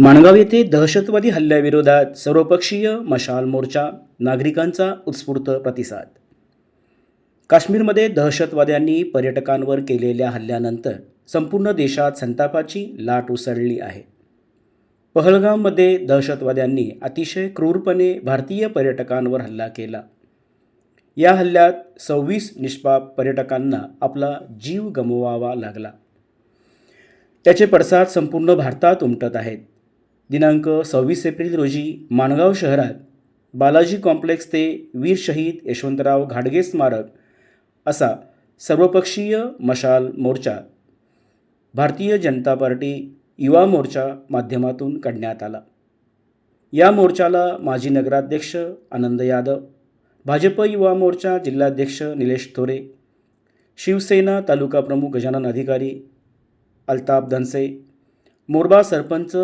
माणगाव येथे दहशतवादी हल्ल्याविरोधात सर्वपक्षीय मशाल मोर्चा नागरिकांचा उत्स्फूर्त प्रतिसाद. काश्मीरमध्ये दहशतवाद्यांनी पर्यटकांवर केलेल्या हल्ल्यानंतर संपूर्ण देशात संतापाची लाट उसळली आहे. पहलगाममध्ये दहशतवाद्यांनी अतिशय क्रूरपणे भारतीय पर्यटकांवर हल्ला केला. या हल्ल्यात सव्वीस निष्पाप पर्यटकांना आपला जीव गमवावा लागला. त्याचे पडसाद संपूर्ण भारतात उमटत आहेत. दिनांक सव्वीस एप्रिल रोजी माणगाव शहरात बालाजी कॉम्प्लेक्स ते वीर शहीद यशवंतराव घाडगे स्मारक असा सर्वपक्षीय मशाल मोर्चा भारतीय जनता पार्टी युवा मोर्चा माध्यमातून काढण्यात आला. या मोर्चाला माजी नगराध्यक्ष आनंद यादव भाजप युवा मोर्चा जिल्हाध्यक्ष निलेश थोरे शिवसेना तालुका प्रमुख गजानन अधिकारी अल्ताफ धनसे मोरबा सरपंच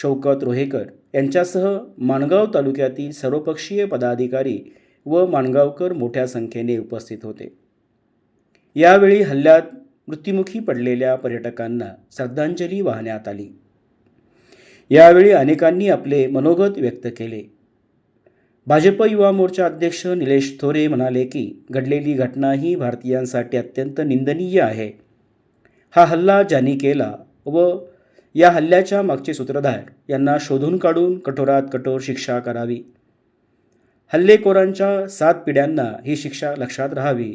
शौकत रोहेकर यांच्यासह माणगाव तालुक्यातील सर्वपक्षीय पदाधिकारी व माणगावकर मोठ्या संख्येने उपस्थित होते. यावेळी हल्ल्यात मृत्युमुखी पडलेल्या पर्यटकांना श्रद्धांजली वाहण्यात आली. यावेळी अनेकांनी आपले मनोगत व्यक्त केले. भाजप युवा मोर्चा अध्यक्ष निलेश थोरे म्हणाले की घडलेली घटना ही भारतीयांसाठी अत्यंत निंदनीय आहे. हा हल्ला ज्यांनी केला व या हल्ल्याच्या मागचे सूत्रधार यांना शोधून काढून कठोरात कठोर शिक्षा करावी. हल्लेखोरांच्या सात पिढ्यांना ही शिक्षा लक्षात राहावी.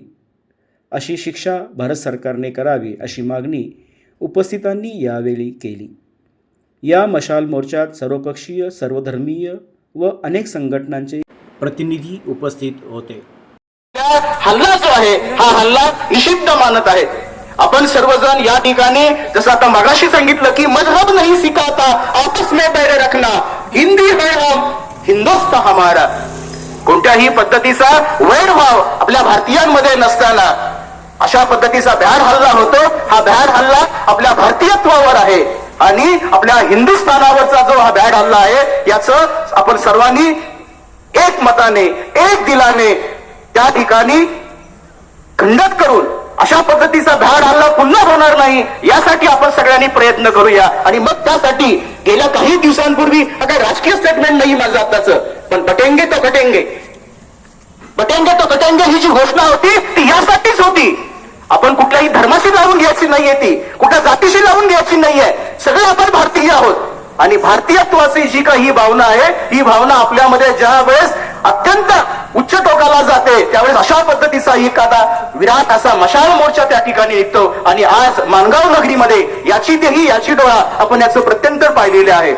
अशी शिक्षा भारत सरकारने करावी अशी मागणी उपस्थितांनी यावेळी केली. या मशाल मोर्चात सर्वपक्षीय सर्वधर्मीय व अनेक संघटनांचे प्रतिनिधी उपस्थित होते. हल्ला जो आहे हा हल्ला निषिद्ध मानत आहेत आपण सर्वजण या ठिकाणी जसं आता मगाशी सांगितलं की मजहब नाही सिखाता आपस में पैर रखना हिंदी है हम हिंदुस्तान हमारा. कोणत्याही पद्धतीचा वैरभाव आपल्या भारतीयांमध्ये नसताना अशा पद्धतीचा भ्याड हल्ला होतो. हा भ्याड हल्ला आपल्या भारतीयत्वावर आहे. आणि आपल्या हिंदुस्थानावरचा जो हा भ्याड हल्ला आहे याचं आपण सर्वांनी एक मताने एक दिलाने त्या ठिकाणी खंडन करून अशा पद्धतीचा धाड हल्ला पुन्हा होणार नाही यासाठी आपण सगळ्यांनी प्रयत्न करूया. आणि मग त्यासाठी गेल्या काही दिवसांपूर्वी हा काही राजकीय स्टेटमेंट नाही माझं आताच पण बटेंगे तो कटेंगे बटेंगे तो कटेंगे ही जी घोषणा होती ती यासाठीच होती. आपण कुठल्याही धर्माशी लावून घ्यायची नाहीये ती कुठल्या जातीशी लावून घ्यायची नाहीये. सगळे आपण भारतीय आहोत. आणि भारतीयत्वाची जी काही भावना आहे ही भावना आपल्यामध्ये ज्या वेळेस अत्यंत उच्च टोकाला जाते. त्यावेळेस अशा पद्धतीचा एखादा विराट असा मशाल मोर्चा त्या ठिकाणी निघतो. आणि आज मानगाव नगरीमध्ये याची तेही याची डोळा आपण याचं प्रत्यंतर पाहिलेले आहे.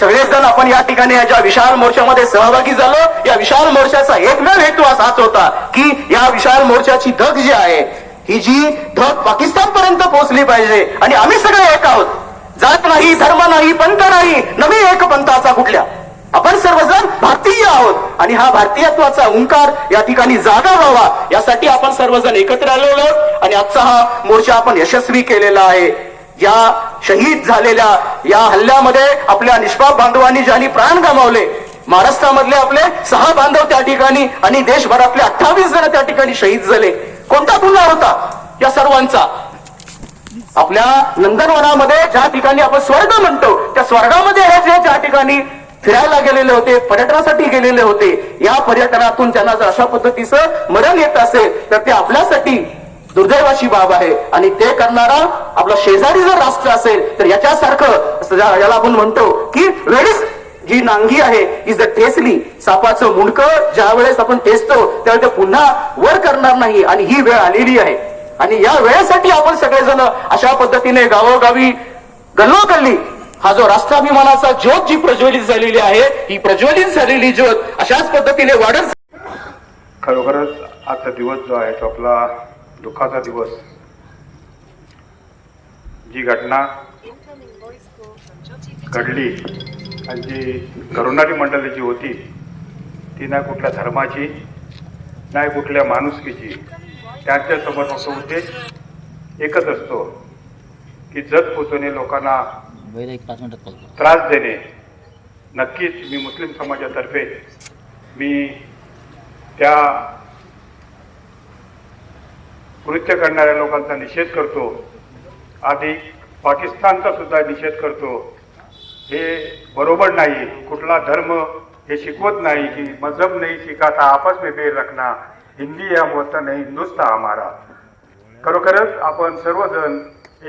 सगळेच जण आपण या ठिकाणी याच्या विशाल मोर्चामध्ये सहभागी झालो या विशाल मोर्चाचा एकमेव हेतू असाच होता की या विशाल मोर्चाची धग जी आहे ही जी धग पाकिस्तान पर्यंत पोहोचली पाहिजे. आणि आम्ही सगळे एक आहोत. जात नाही धर्म नाही पंथ नाही नवी एक पंथाचा कुठल्या? आपण सर्वजण भारतीय आहोत. आणि हा भारतीयत्वाचा ओंकार या ठिकाणी जागा व्हावा यासाठी आपण सर्वजण एकत्र आलेलो आहोत. आणि आजचा हा मोर्चा आपण यशस्वी केलेला आहे. या शहीद झालेल्या या हल्ल्यामध्ये आपल्या निष्पाप बांधवांनी ज्यांनी प्राण गमावले महाराष्ट्रामधले आपले सहा बांधव त्या ठिकाणी आणि देशभरातले अठ्ठावीस जण त्या ठिकाणी शहीद झाले. कोणता गुन्हा होता? या सर्वांचा. आपल्या नंदनवनामध्ये ज्या ठिकाणी आपण स्वर्ग म्हणतो त्या स्वर्गामध्ये हे जे ज्या ठिकाणी फिरायला गेलेले होते पर्यटनासाठी गेलेले होते. या पर्यटनातून त्यांना जर अशा पद्धतीचं मरण येत असेल तर ते आपल्यासाठी दुर्दैवाची बाब आहे. आणि ते करणारा आपला शेजारी जर राष्ट्र असेल तर याच्यासारखं याला आपण म्हणतो की वेळीच जी नांगी आहे ही जर ठेचली सापाचं मुंडकं ज्या वेळेस आपण ठेचतो त्यावेळेस ते पुन्हा वर करणार नाही आणि ही वेळ आलेली आहे. आणि या वेळेसाठी आपण सगळेजण अशा पद्धतीने गावोगावी गल्लोगल्ली हा जो राष्ट्राभिमानाचा ज्योत जी प्रज्वलित झालेली आहे ही प्रज्वलित झालेली ज्योत अशाच पद्धतीने वाढत खरोखरच आजचा दिवस जो आहे तो आपला दुःखाचा दिवस. जी घटना घडली आणि जी करुणारी मंडळी जी होती ती नाही कुठल्या धर्माची नाही कुठल्या माणुसकीची त्यांच्यासोबत फक्त उद्देश एकच असतो की जत पोचवणे लोकांना बैल एक पाच मिनिटात कॉल त्रास देणे. नक्कीच मी मुस्लिम समाजातर्फे मी त्या कृत्य करणाऱ्या लोकांचा निषेध करतो. आधी पाकिस्तानचा सुद्धा निषेध करतो. हे बरोबर नाही. कुठला धर्म हे शिकवत नाही की मजहब नाही शिकाता आपस में बेर रखना हिंदी या वतन नाही हिंदुस्ता हमारा. खरोखरच आपण सर्वजण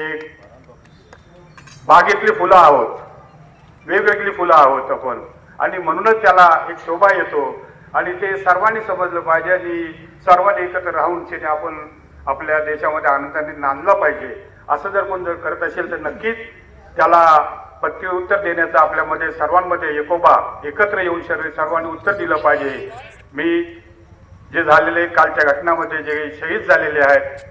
एक बागेतली फुलं आहोत. वेगवेगळी फुलं आहोत आपण. आणि म्हणूनच त्याला एक शोभा येतो. आणि ते सर्वांनी समजलं पाहिजे आणि सर्वांनी एकत्र राहून त्याने आपण आपल्या देशामध्ये आनंदाने नांदलं पाहिजे. असं जर कोण जर करत असेल तर नक्कीच त्याला प्रत्युत्तर देण्याचा आपल्यामध्ये सर्वांमध्ये एकोबा एकत्र येऊन शरीर सर्वांनी उत्तर दिलं पाहिजे. मी जे झालेले कालच्या घटनामध्ये जे शहीद झालेले आहेत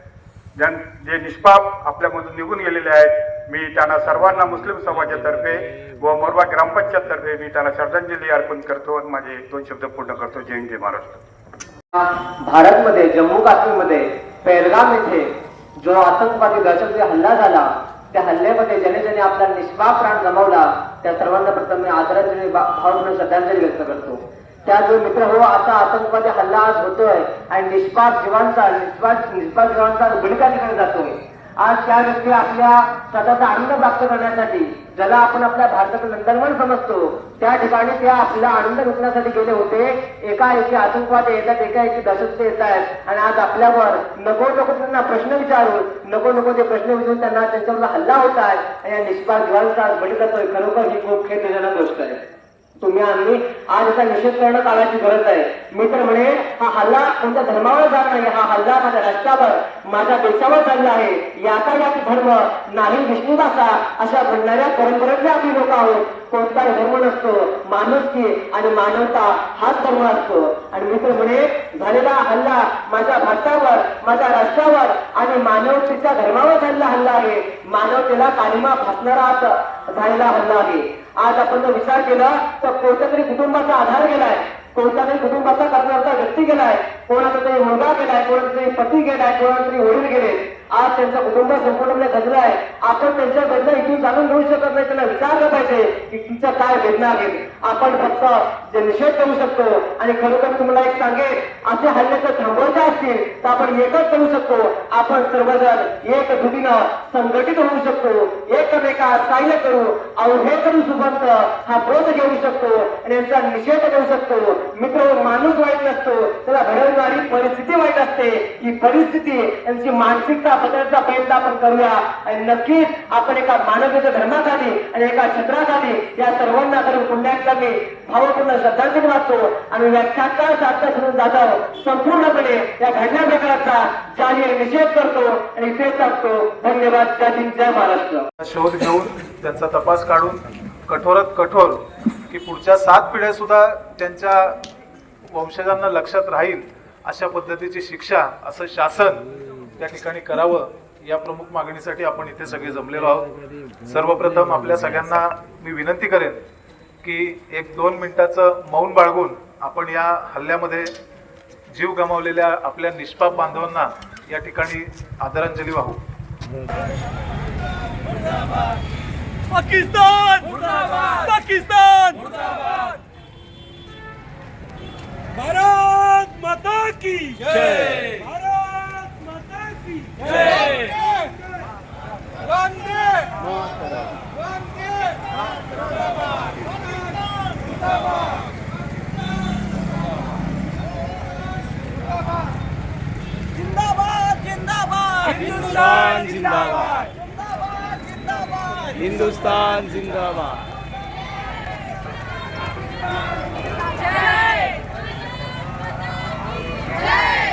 ज्यां जे निष्पाप आपल्यामधून निघून गेलेले आहेत मी त्यांना सर्वांना मुस्लिम समाजातर्फे व मोरबा ग्रामपंचायततर्फे मी त्यांना श्रद्धांजली अर्पण करतो आणि माझे दोन शब्द पूर्ण करतो. जय हिंद जय महाराष्ट्र. भारतमध्ये जम्मू काश्मीरमध्ये पैलगाम येथे जो आतंकवादी दहशतवादी हल्ला झाला त्या हल्ल्यामध्ये ज्याने ज्याने आपला निष्पाप प्राण गमावला त्या सर्वांना प्रथम मी आदरांजली भावपूर्ण श्रद्धांजली व्यक्त करतो. त्या जो मित्र हो आता आतंकवादी हल्ला आज होतोय आणि निष्पाप जीवांचा निष्पाप निष्पाप जीवांचा भूमिका तिकडे जातोय. आज त्या व्यक्ती आपल्या स्वतःचा आनंद प्राप्त करण्यासाठी ज्याला आपण आपल्या भारताचं नंदनवन समजतो त्या ठिकाणी ते आपला आनंद लुटण्यासाठी गेले होते. एका एकी येतात एका एकी दहशत येत आहेत आणि आज आपल्यावर नको नको त्यांना प्रश्न विचारून नको नको ते प्रश्न विचारून त्यांना त्यांच्यावर हल्ला होत आहे. आणि या निष्पास दिवाळीचा आज बळी जातोय खरोखर ही खूप खेदजनक गोष्ट आहे. तुम्ही आम्ही आज याचा निषेध करणं काळाची गरज आहे. मी तर म्हणे हल्ला कोणत्या धर्मावर झाला नाही. हा हल्ला माझ्या राष्ट्रावर माझ्या देशावर चालला आहे. याचा याची धर्म नाही विष्णुदासा अशा घडणाऱ्या परंपरेतले आम्ही लोक आहोत. कोणताही धर्म नसतो. माणुसकी आणि मानवता हाच धर्म असतो. आणि मित्र म्हणे झालेला हल्ला माझ्या भारतावर माझ्या राष्ट्रावर आणि मानवतेच्या धर्मावर झालेला हल्ला आहे. मानवतेला कालिमा फासणारा झालेला हल्ला आहे. आज आपण जर विचार केला तर कोणत्या तरी कुटुंबाचा आधार गेलाय. कोणत्या तरी कुटुंबाचा करणारा व्यक्ती गेलाय कोणाचा तरी मुलगा गेलाय कोणाचा तरी पती गेलाय कोणाचा तरी वडील गेले आज त्यांचा कुटुंब संपूर्णपणे गजलाय आपण त्यांच्या इथून जाणून घेऊ शकत नाही. त्यांना विचारलं पाहिजे की तुमच्या काय वेदना आहे. आपण फक्त जे निषेध करू शकतो आणि खरोखर तुम्हाला एक सांगेल असे हल्ले जर थांबवायचे असतील तर आपण एकच करू शकतो. आपण सर्वजण एक जुटीनं संघटित होऊ शकतो. एकमेका साह्य करू अवघे करू सुबंत हा बोध घेऊ शकतो आणि यांचा निषेध करू शकतो. मित्र माणूस वाईट नसतो. त्याला घडवणारी परिस्थिती वाईट असते. ही परिस्थिती यांची मानसिकता बदलण्याचा प्रयत्न आपण करूया. आणि नक्कीच आपण एका मानवतेच्या धर्मासाठी आणि एका छत्राखाली या सर्वांना करून पुन्हा मी भावपूर्ण श्रद्धांजली वाटतो आणि व्याख्यानकार शास्त्र सुरू जाधव संपूर्णपणे या घडण्या प्रकाराचा जाहीर निषेध करतो आणि इथेच सांगतो धन्यवाद. जय हिंद जय महाराष्ट्र. शोध घेऊन त्यांचा तपास काढून कठोरात कठोर की पुढच्या सात पिढ्या सुद्धा त्यांच्या वंशजांना लक्षात राहील अशा पद्धतीची शिक्षा असं शासन त्या ठिकाणी करावं या प्रमुख मागणीसाठी आपण इथे सगळे जमलेलो आहोत. सर्वप्रथम आपल्या सगळ्यांना मी विनंती करेन की एक दोन मिनिटाचं मौन बाळगून आपण या हल्ल्यामध्ये जीव गमावलेल्या आपल्या निष्पाप बांधवांना या ठिकाणी आदरांजली वाहू. पाकिस्तान! पाकिस्तान! भारत माता की जय! Bharat Hindustan Zindabad Hindustan Zindabad Jai Jai